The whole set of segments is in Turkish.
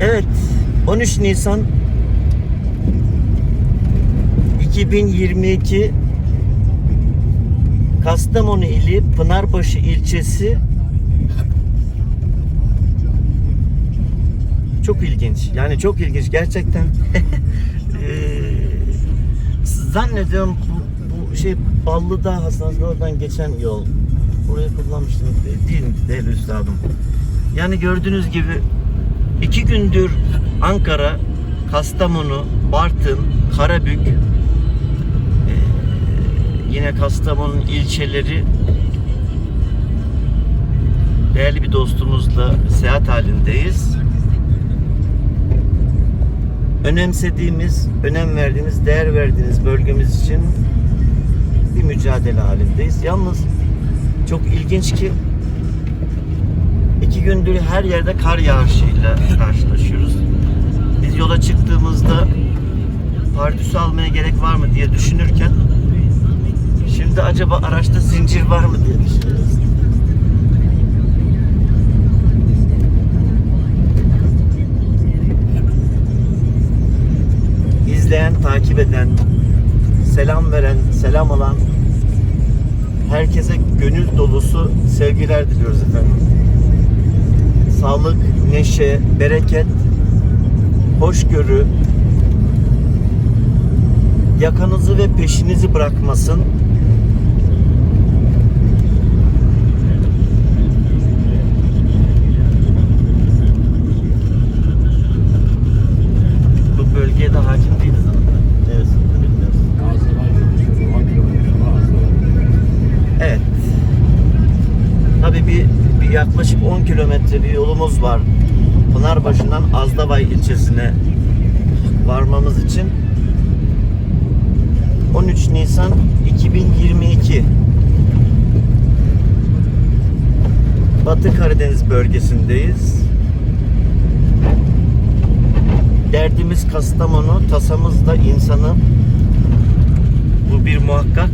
Evet, 13 Nisan 2022 Kastamonu ili Pınarbaşı ilçesi çok ilginç. Yani çok ilginç gerçekten. Eee, zannediyorum bu, bu şey Ballıdağ Hastanesi'nin oradan geçen yol. Burayı kullanmıştım. Değil, değil üstadım. Yani gördüğünüz gibi iki gündür Ankara, Kastamonu, Bartın, Karabük, eee, yine Kastamonu'nun ilçeleri değerli bir dostumuzla seyahat halindeyiz. Önemsediğimiz, önem verdiğimiz, değer verdiğiniz bölgemiz için bir mücadele halindeyiz. Yalnız çok ilginç ki iki gündür her yerde kar yağışıyla karşılaşıyoruz. Biz yola çıktığımızda pardüsü almaya gerek var mı diye düşünürken şimdi acaba araçta zincir var mı diye düşünüyoruz. İzleyen, takip eden, selam veren, selam alan herkese gönül dolusu sevgiler diliyoruz efendim. Sağlık, neşe, bereket, hoşgörü, yakanızı ve peşinizi bırakmasın. Yaklaşık 10 kilometre bir yolumuz var. Pınarbaşı'ndan Azdavay ilçesine varmamız için 13 Nisan 2022 Batı Karadeniz bölgesindeyiz. Derdimiz Kastamonu, tasamız da insanı. Bu bir muhakkak.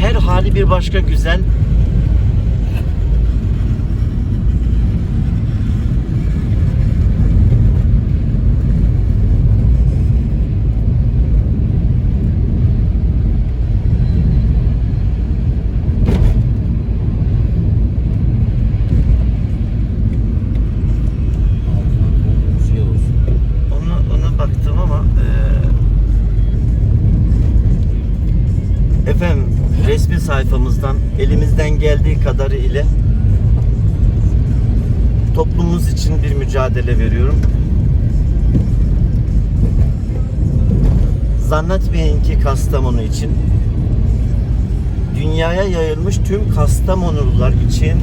Her hali bir başka güzel. Resmi sayfamızdan elimizden geldiği kadarı ile toplumumuz için bir mücadele veriyorum. Zannetmeyin ki Kastamonu için dünyaya yayılmış tüm Kastamonulular için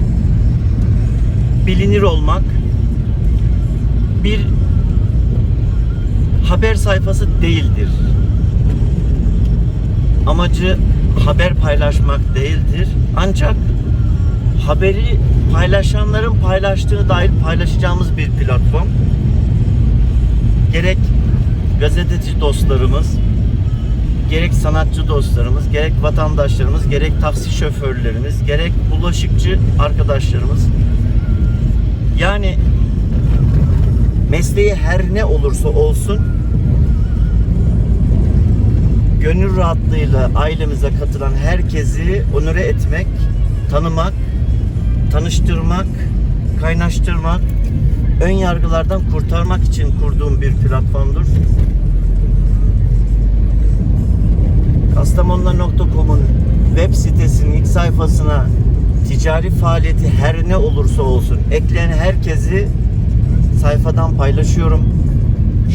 bilinir olmak bir haber sayfası değildir. Amacı haber paylaşmak değildir. Ancak haberi paylaşanların paylaştığı dair paylaşacağımız bir platform. Gerek gazeteci dostlarımız, gerek sanatçı dostlarımız, gerek vatandaşlarımız, gerek taksi şoförlerimiz, gerek bulaşıkçı arkadaşlarımız. Yani mesleği her ne olursa olsun gönül rahatlığıyla ailemize katılan herkesi onure etmek, tanımak, tanıştırmak, kaynaştırmak, ön yargılardan kurtarmak için kurduğum bir platformdur. Kastamonular.com'un web sitesinin ilk sayfasına ticari faaliyeti her ne olursa olsun ekleyen herkesi sayfadan paylaşıyorum.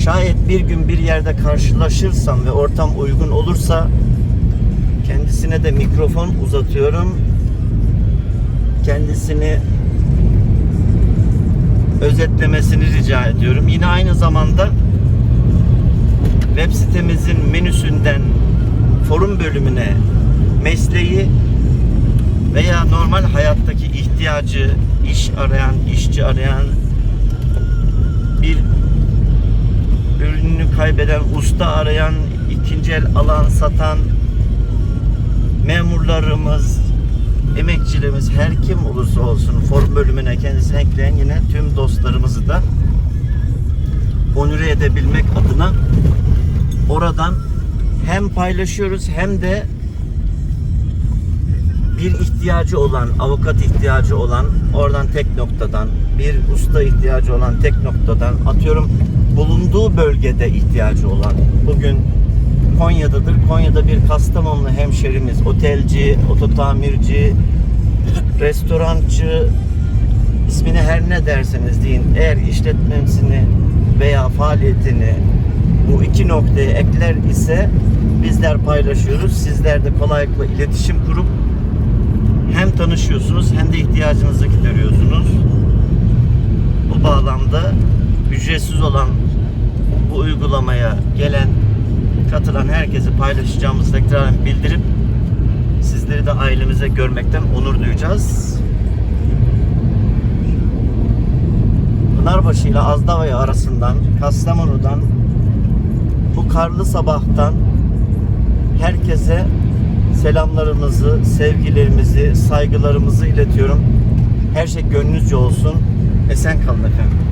Şayet bir gün bir yerde karşılaşırsam ve ortam uygun olursa kendisine de mikrofon uzatıyorum. Kendisini özetlemesini rica ediyorum. Yine aynı zamanda web sitemizin menüsünden forum bölümüne mesleği veya normal hayattaki ihtiyacı, iş arayan, işçi arayan, bir ürününü kaybeden usta arayan, ikinci el alan satan memurlarımız, emekçilerimiz her kim olursa olsun forum bölümüne kendisini ekleyen yine tüm dostlarımızı da onure edebilmek adına oradan hem paylaşıyoruz hem de bir ihtiyacı olan, avukat ihtiyacı olan oradan tek noktadan, bir usta ihtiyacı olan tek noktadan atıyorum bulunduğu bölgede ihtiyacı olan bugün Konya'dadır. Konya'da bir Kastamonlu hemşerimiz, otelci, ototamirci, restorancı ismini her ne derseniz deyin eğer işletmesini veya faaliyetini bu iki noktaya ekler ise bizler paylaşıyoruz. Sizler de kolaylıkla iletişim kurup hem tanışıyorsunuz hem de ihtiyacınızı gideriyorsunuz. Bu bağlamda ücretsiz olan bu uygulamaya gelen, katılan herkese paylaşacağımızı tekrar bildirip sizleri de ailemize görmekten onur duyacağız. Pınarbaşı ile Azdavaya arasından, Kastamonu'dan bu karlı sabahtan herkese selamlarımızı, sevgilerimizi, saygılarımızı iletiyorum. Her şey gönlünüzce olsun. Esen kalın efendim.